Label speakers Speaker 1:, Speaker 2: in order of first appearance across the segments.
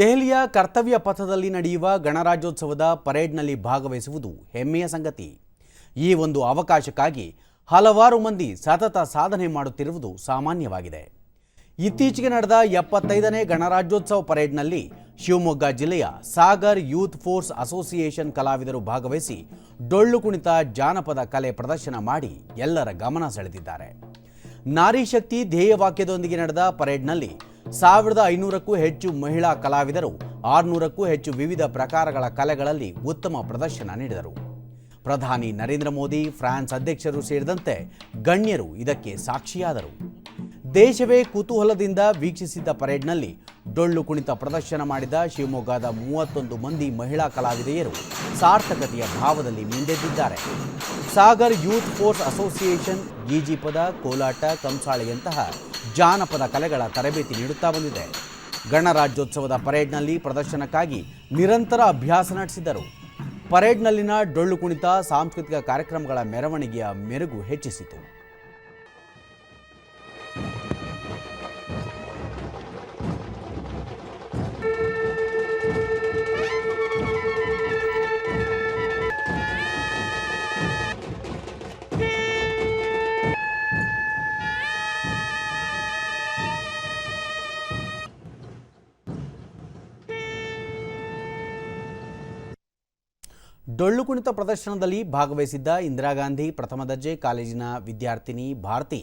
Speaker 1: ದೆಹಲಿಯ ಕರ್ತವ್ಯ ಪಥದಲ್ಲಿ ನಡೆಯುವ ಗಣರಾಜ್ಯೋತ್ಸವದ ಪರೇಡ್ನಲ್ಲಿ ಭಾಗವಹಿಸುವುದು ಹೆಮ್ಮೆಯ ಸಂಗತಿ. ಈ ಒಂದು ಅವಕಾಶಕ್ಕಾಗಿ ಹಲವಾರು ಮಂದಿ ಸತತ ಸಾಧನೆ ಮಾಡುತ್ತಿರುವುದು ಸಾಮಾನ್ಯವಾಗಿದೆ. ಇತ್ತೀಚೆಗೆ ನಡೆದ ಎಪ್ಪತ್ತೈದನೇ ಗಣರಾಜ್ಯೋತ್ಸವ ಪರೇಡ್ನಲ್ಲಿ ಶಿವಮೊಗ್ಗ ಜಿಲ್ಲೆಯ ಸಾಗರ್ ಯೂತ್ ಫೋರ್ಸ್ ಅಸೋಸಿಯೇಷನ್ ಕಲಾವಿದರು ಭಾಗವಹಿಸಿ ಡೊಳ್ಳು ಕುಣಿತ ಜಾನಪದ ಕಲೆ ಪ್ರದರ್ಶನ ಮಾಡಿ ಎಲ್ಲರ ಗಮನ ಸೆಳೆದಿದ್ದಾರೆ. ನಾರಿ ಶಕ್ತಿ ಧ್ಯೇಯವಾಕ್ಯದೊಂದಿಗೆ ನಡೆದ ಪರೇಡ್ನಲ್ಲಿ ಸಾವಿರದ ಐನೂರಕ್ಕೂ ಹೆಚ್ಚು ಮಹಿಳಾ ಕಲಾವಿದರು, ಆರುನೂರಕ್ಕೂ ಹೆಚ್ಚು ವಿವಿಧ ಪ್ರಕಾರಗಳ ಕಲೆಗಳಲ್ಲಿ ಉತ್ತಮ ಪ್ರದರ್ಶನ ನೀಡಿದರು. ಪ್ರಧಾನಿ ನರೇಂದ್ರ ಮೋದಿ, ಫ್ರಾನ್ಸ್ ಅಧ್ಯಕ್ಷರು ಸೇರಿದಂತೆ ಗಣ್ಯರು ಇದಕ್ಕೆ ಸಾಕ್ಷಿಯಾದರು. ದೇಶವೇ ಕುತೂಹಲದಿಂದ ವೀಕ್ಷಿಸಿದ್ದ ಪರೇಡ್ನಲ್ಲಿ ಡೊಳ್ಳು ಕುಣಿತ ಪ್ರದರ್ಶನ ಮಾಡಿದ ಶಿವಮೊಗ್ಗದ ಮೂವತ್ತೊಂದು ಮಂದಿ ಮಹಿಳಾ ಕಲಾವಿದೆಯರು ಸಾರ್ಥಕತೆಯ ಭಾವದಲ್ಲಿ ಮಿಂದೆದ್ದಿದ್ದಾರೆ. ಸಾಗರ್ ಯೂತ್ ಫೋರ್ಸ್ ಅಸೋಸಿಯೇಷನ್, ಗೀಜಿಪದ, ಕೋಲಾಟ, ಕಂಸಾಳೆಯಂತಹ ಜಾನಪದ ಕಲೆಗಳ ತರಬೇತಿ ನೀಡುತ್ತಾ ಬಂದಿದೆ. ಗಣರಾಜ್ಯೋತ್ಸವದ ಪರೇಡ್ನಲ್ಲಿ ಪ್ರದರ್ಶನಕ್ಕಾಗಿ ನಿರಂತರ ಅಭ್ಯಾಸ ನಡೆಸಿದರು. ಪರೇಡ್ನಲ್ಲಿನ ಡೊಳ್ಳು ಕುಣಿತ ಸಾಂಸ್ಕೃತಿಕ ಕಾರ್ಯಕ್ರಮಗಳ ಮೆರವಣಿಗೆಯ ಮೆರುಗು ಹೆಚ್ಚಿಸಿತು. ಡೊಳ್ಳು ಕುಣಿತ ಪ್ರದರ್ಶನದಲ್ಲಿ ಭಾಗವಹಿಸಿದ್ದ ಇಂದಿರಾ ಗಾಂಧಿ ಪ್ರಥಮ ದರ್ಜೆ ಕಾಲೇಜಿನ ವಿದ್ಯಾರ್ಥಿನಿ ಭಾರತಿ,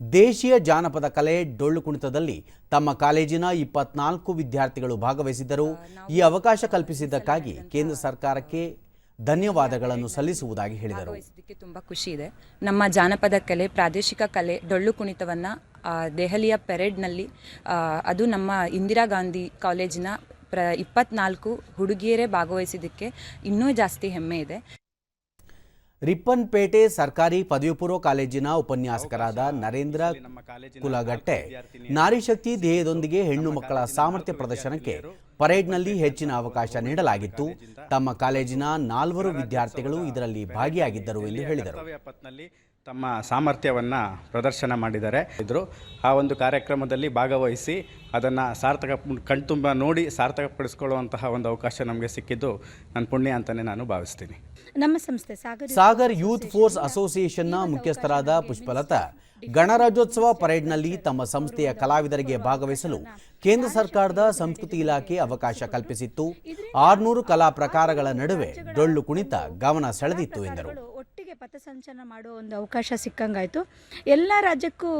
Speaker 1: ದೇಶೀಯ ಜಾನಪದ ಕಲೆ ಡೊಳ್ಳು ಕುಣಿತದಲ್ಲಿ ತಮ್ಮ ಕಾಲೇಜಿನ ಇಪ್ಪತ್ನಾಲ್ಕು ವಿದ್ಯಾರ್ಥಿಗಳು ಭಾಗವಹಿಸಿದ್ದರು. ಈ ಅವಕಾಶ ಕಲ್ಪಿಸಿದ್ದಕ್ಕಾಗಿ ಕೇಂದ್ರ ಸರ್ಕಾರಕ್ಕೆ ಧನ್ಯವಾದಗಳನ್ನು ಸಲ್ಲಿಸುವುದಾಗಿ ಹೇಳಿದರು.
Speaker 2: ತುಂಬ ಖುಷಿ ಇದೆ. ನಮ್ಮ ಜಾನಪದ ಕಲೆ, ಪ್ರಾದೇಶಿಕ ಕಲೆ ಡೊಳ್ಳು ಕುಣಿತವನ್ನು ದೆಹಲಿಯ ಪೆರೇಡ್ನಲ್ಲಿ ಅದು ನಮ್ಮ ಇಂದಿರಾ ಗಾಂಧಿ ಕಾಲೇಜಿನ ಪ್ರ ಇಪ್ಪತ್ನಾಲ್ಕು ಹುಡುಗಿಯರೇ ಭಾಗವಹಿಸಿದ್ದಕ್ಕೆ ಇನ್ನೂ ಜಾಸ್ತಿ ಹೆಮ್ಮೆ ಇದೆ.
Speaker 1: ರಿಪ್ಪನ್ಪೇಟೆ ಸರ್ಕಾರಿ ಪದವಿ ಪೂರ್ವ ಕಾಲೇಜಿನ ಉಪನ್ಯಾಸಕರಾದ ನರೇಂದ್ರ ಕುಲಗಟ್ಟೆ ನಾರಿಶಕ್ತಿ ಧ್ಯೇಯದೊಂದಿಗೆ ಹೆಣ್ಣು ಮಕ್ಕಳ ಸಾಮರ್ಥ್ಯ ಪ್ರದರ್ಶನಕ್ಕೆ ಪರೇಡ್ನಲ್ಲಿ ಹೆಚ್ಚಿನ ಅವಕಾಶ ನೀಡಲಾಗಿತ್ತು. ತಮ್ಮ ಕಾಲೇಜಿನ ನಾಲ್ವರು ವಿದ್ಯಾರ್ಥಿಗಳು ಇದರಲ್ಲಿ ಭಾಗಿಯಾಗಿದ್ದರು ಎಂದು ಹೇಳಿದರು.
Speaker 3: ತಮ್ಮ ಸಾಮರ್ಥ್ಯವನ್ನು ಪ್ರದರ್ಶನ ಮಾಡಿದ್ದಾರೆ. ಇದ್ರು. ಆ ಒಂದು ಕಾರ್ಯಕ್ರಮದಲ್ಲಿ ಭಾಗವಹಿಸಿ ಅದನ್ನು ಸಾರ್ಥಕ ಕಣ್ತುಂಬ ನೋಡಿ ಸಾರ್ಥಕಪಡಿಸಿಕೊಳ್ಳುವಂತಹ ಒಂದು ಅವಕಾಶ ನಮಗೆ ಸಿಕ್ಕಿದ್ದು ನನ್ನ ಪುಣ್ಯ ಅಂತಲೇ ನಾನು ಭಾವಿಸ್ತೀನಿ.
Speaker 4: ನಮ್ಮ ಸಂಸ್ಥೆ ಸಾಗರ್
Speaker 1: ಸಾಗರ್ ಯೂತ್ ಫೋರ್ಸ್ ಅಸೋಸಿಯೇಷನ್ನ ಮುಖ್ಯಸ್ಥರಾದ ಪುಷ್ಪಲತಾ ಗಣರಾಜ್ಯೋತ್ಸವ ಪರೇಡ್ನಲ್ಲಿ ತಮ್ಮ ಸಂಸ್ಥೆಯ ಕಲಾವಿದರಿಗೆ ಭಾಗವಹಿಸಲು ಕೇಂದ್ರ ಸರ್ಕಾರದ ಸಂಸ್ಕೃತಿ ಇಲಾಖೆ ಅವಕಾಶ ಕಲ್ಪಿಸಿತ್ತು. ಆರ್ನೂರು ಕಲಾ ಪ್ರಕಾರಗಳ ನಡುವೆ ಡೊಳ್ಳು ಕುಣಿತ ಗಮನ ಸೆಳೆದಿತ್ತು ಎಂದರು.
Speaker 4: ಪಥಸಂಚಲನ ಮಾಡೋ ಒಂದು ಅವಕಾಶ ಸಿಕ್ಕಂಗಾಯಿತು. ಎಲ್ಲ ರಾಜ್ಯಕ್ಕೂ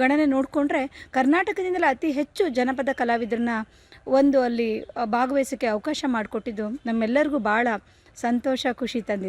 Speaker 4: ಗಣನೆ ನೋಡಿಕೊಂಡ್ರೆ ಕರ್ನಾಟಕದಿಂದಲೇ ಅತಿ ಹೆಚ್ಚು ಜನಪದ ಕಲಾವಿದರನ್ನ ಒಂದು ಅಲ್ಲಿ ಭಾಗವಹಿಸೋಕ್ಕೆ ಅವಕಾಶ ಮಾಡಿಕೊಟ್ಟಿದ್ದು ನಮ್ಮೆಲ್ಲರಿಗೂ ಭಾಳ ಸಂತೋಷ, ಖುಷಿ ತಂದಿದೆ.